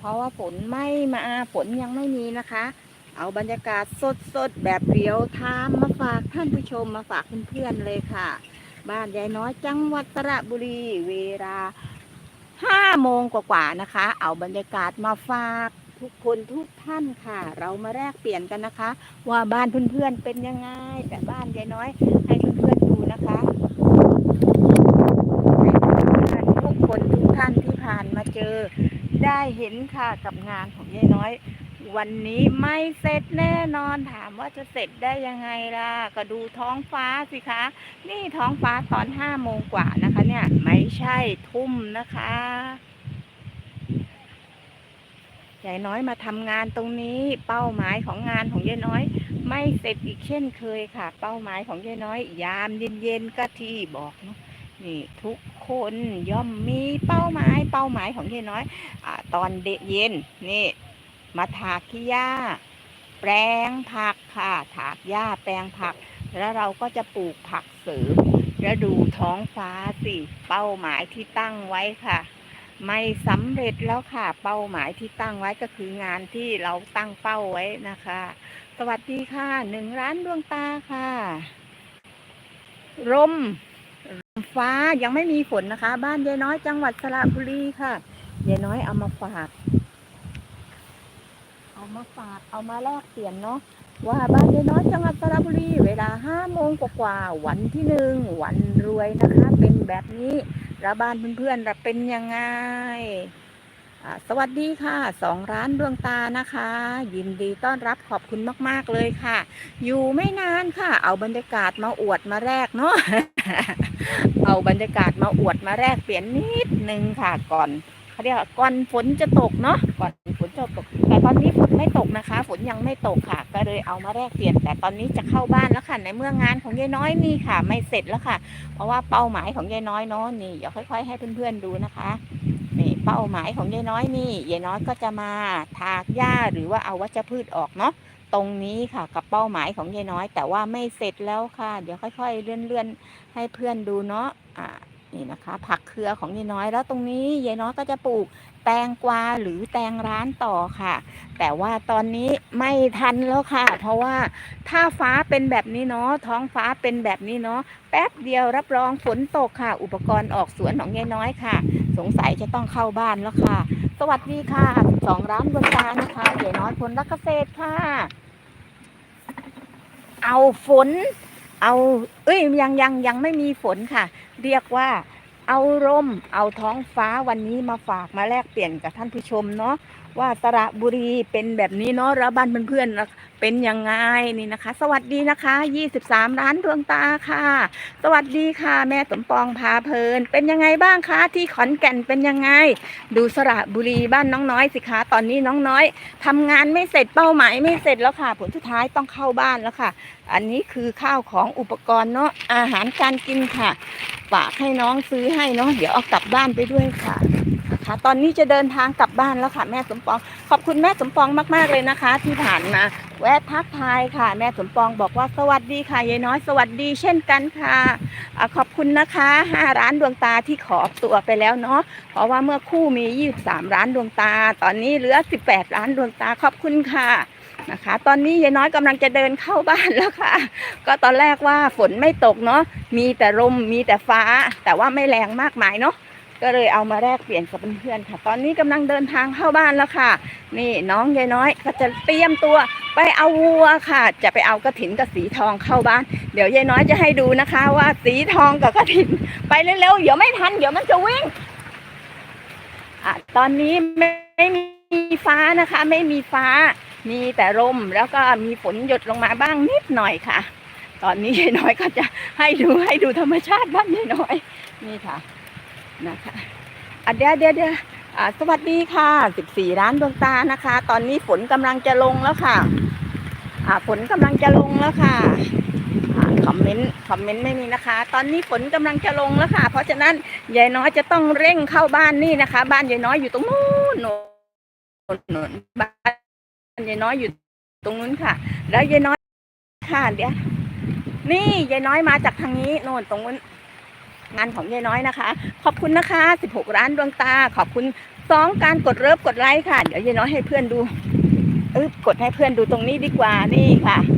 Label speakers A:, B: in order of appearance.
A: เพราะว่าฝนไม่มาฝนยังไม่มีนะคะ เอาบรรยากาศสดๆ แบบเรียวไทม์มาฝากท่านผู้ชมมาฝากเพื่อนๆเลยค่ะ บ้านยายน้อยจังหวัดสระบุรี เวลาห้าโมงกว่าๆนะคะ เอาบรรยากาศมาฝากทุกคนทุกท่านค่ะ เรามาแลกเปลี่ยนกันนะคะ ว่าบ้านเพื่อนๆเป็นยังไง แต่บ้านยายน้อย ให้เพื่อนๆดูนะคะทุกคนทุกท่านที่ผ่านมาเจอ ได้เห็นค่ะกับงานของยายน้อย วันนี้ไม่เสร็จแน่นอนถามว่าจะเสร็จได้ยังไงล่ะ ก็ดูท้องฟ้าสิคะ นี่ท้องฟ้าตอนห้าโมงกว่านะคะ เนี่ยไม่ใช่ทุ่มนะคะยายน้อยมาทำงานตรงนี้เป้าหมายของงานของยายน้อย ไม่เสร็จอีกเช่นเคยค่ะ เป้าหมายของยายน้อย ยามเย็นๆก็ที่บอกเนาะนี่ทุกค นย่อมมีเป้าหมาย เป้าหมายของยายน้อยอตอนเดเย็นนี่ มาถากขี้หญ้า แปลงผักค่ะ ถากหญ้าแปลงผัก แล้วเราก็จะปลูกผักเสริมแล้วดูท้องฟ้าสิเป้าหมายที่ตั้งไว้ค่ะ ไม่สำเร็จแล้วค่ะ เป้าหมายที่ตั้งไว้ก็คืองานที่เราตั้งเป้าไว้นะคะ สวัสดีค่ะหนึ่งร้านดวงตาค่ะลมลม ฟ้ายังไม่มีฝนนะคะ บ้านยายน้อยจังหวัดสระบุรีค่ะยายน้อยเอามาฝาก เอามาฝากเอามาแลกเปลี่ยนเนาะว่าบ้านยายน้อยจังหวัดสระบุรีเวลาห้าโมงกว่าวันที่หนึ่งวันรวยนะคะ เป็นแบบนี้แล้วบ้านเพื่อนๆเราเป็นยังไง สวัสดีค่ะสองร้านดวงตานะคะ ยินดีต้อนรับขอบคุณมากๆเลยค่ะ อยู่ไม่นานค่ะ เอาบรรยากาศมาอวดมาแรกเนาะเอาบรรยากาศมาอวดมาแรกเปลี่ยนนิดนึงค่ะก่อนเขาเรียกว่าก่อนฝนจะตกเนาะก่อนฝนจะตก แต่ตอนนี้ฝนไม่ตกนะคะ ฝนยังไม่ตกค่ะ ก็เลยเอามาแลกเปลี่ยน แต่ตอนนี้จะเข้าบ้านแล้วค่ะ ในเมื่องานของยายน้อยนี่ค่ะ ไม่เสร็จแล้วค่ะ เพราะว่าเป้าหมายของยายน้อยเนาะนี่เดี๋ยวค่อย ๆ ให้เพื่อนๆดูนะคะ เป้าหมายของยายน้อยนี่ยายน้อยก็จะมาถากหญ้าหรือว่าเอาวัชพืชออกเนาะตรงนี้ค่ะกับเป้าหมายของยายน้อย แต่ว่าไม่เสร็จแล้วค่ะ เดี๋ยวค่อย ๆ เลื่อนๆให้เพื่อนดูเนาะอ่า นี่นะคะ ผักเครือของยายน้อยแล้วตรงนี้ยายน้อยก็จะปลูกแตงกวาหรือแตงร้านต่อค่ะ แต่ว่าตอนนี้ไม่ทันแล้วค่ะ เพราะว่าถ้าฟ้าเป็นแบบนี้เนาะท้องฟ้าเป็นแบบนี้เนาะแป๊บเดียวรับรองฝนตกค่ะ อุปกรณ์ออกสวนของยายน้อยค่ะ สงสัยจะต้องเข้าบ้านแล้วค่ะ สวัสดีค่ะสองร้านบนตานะคะยายน้อยผลรักเกษตรค่ะ เอาฝน เอา เอ้ยยังยังยังไม่มีฝนค่ะ เรียกว่าเอาร่ม เอาท้องฟ้าวันนี้มาฝากมาแลกเปลี่ยนกับท่านผู้ชมเนาะ ว่าสระบุรีเป็นแบบนี้เนาะแล้วบ้านเพื่อนๆเป็นยังไงนี่นะคะ สวัสดีนะคะ 23 ร้านดวงตาค่ะ สวัสดีค่ะ แม่สมปองพาเพลิน เป็นยังไงบ้างคะที่ขอนแก่นเป็นยังไง ดูสระบุรีบ้านน้องน้อยสิคะตอนนี้น้องน้อยทำงานไม่เสร็จเป้าหมายไม่เสร็จแล้วค่ะ ผลสุดท้ายต้องเข้าบ้านแล้วค่ะ อันนี้คือข้าวของอุปกรณ์เนาะอาหารการกินค่ะฝากให้น้องซื้อให้เนาะเดี๋ยวเอากลับบ้านไปด้วยค่ะ ตอนนี้จะเดินทางกลับบ้านแล้วค่ะ แม่สมปอง ขอบคุณแม่สมปองมากๆเลยนะคะ ที่ผ่านมาแวะทักทายค่ะ แม่สมปองบอกว่าสวัสดีค่ะยายน้อย สวัสดีเช่นกันค่ะอะขอบคุณนะคะห้าร้านดวงตาที่ขอตัวไปแล้วเนาะเพราะว่าเมื่อคู่มี23ร้านดวงตา ตอนนี้เหลือ18ร้านดวงตาขอบคุณค่ะนะคะ ตอนนี้ยายน้อยกำลังจะเดินเข้าบ้านแล้วค่ะ ก็ตอนแรกว่าฝนไม่ตกเนาะมีแต่ลมมีแต่ฟ้า แต่ว่าไม่แรงมากมายเนาะ ก็เลยเอามาแลกเปลี่ยนกับเพื่อนๆค่ะ ตอนนี้กำลังเดินทางเข้าบ้านแล้วค่ะ นี่น้องยายน้อยก็จะเตรียมตัวไปเอาวัวค่ะ จะไปเอากระถินกับสีทองเข้าบ้าน เดี๋ยวยายน้อยจะให้ดูนะคะ ว่าสีทองกับกระถิน ไปเร็วๆเดี๋ยวไม่ทันเดี๋ยวมันจะวิ่งอะตอนนี้ไม่ไม่มีฟ้านะคะ ไม่มีฟ้า มีแต่ลมแล้วก็มีฝนหยดลงมาบ้างนิดหน่อยค่ะ ตอนนี้ยายน้อยก็จะให้ดูให้ดูธรรมชาติบ้านยายน้อย นี่ค่ะ นะคะอะเดี๋ยวเดี๋ยวเดี๋ยวอ่าสวัสดีค่ะ 14 ร้านดวงตานะคะ ตอนนี้ฝนกำลังจะลงแล้วค่ะอ่าฝนกำลังจะลงแล้วค่ะคอมเมนต์คอมเมนต์ไม่มีนะคะ ตอนนี้ฝนกำลังจะลงแล้วค่ะ เพราะฉะนั้นยายน้อยจะต้องเร่งเข้าบ้านนี่นะคะ บ้านยายน้อยอยู่ตรงนู้นโน่นโน่นบ้านยายน้อยอยู่ตรงนู้นค่ะ แล้วยายน้อยค่ะเดี๋ยวนี่ยายน้อยมาจากทางนี้โน่นตรงนู้น งานของยายน้อยนะคะ ขอบคุณนะคะ 16 ร้านดวงตา ขอบคุณสองการกดเลิฟกดไลค์ค่ะ เดี๋ยวยายน้อยให้เพื่อนดูอึ๊บกดให้เพื่อนดูตรงนี้ดีกว่านี่ค่ะ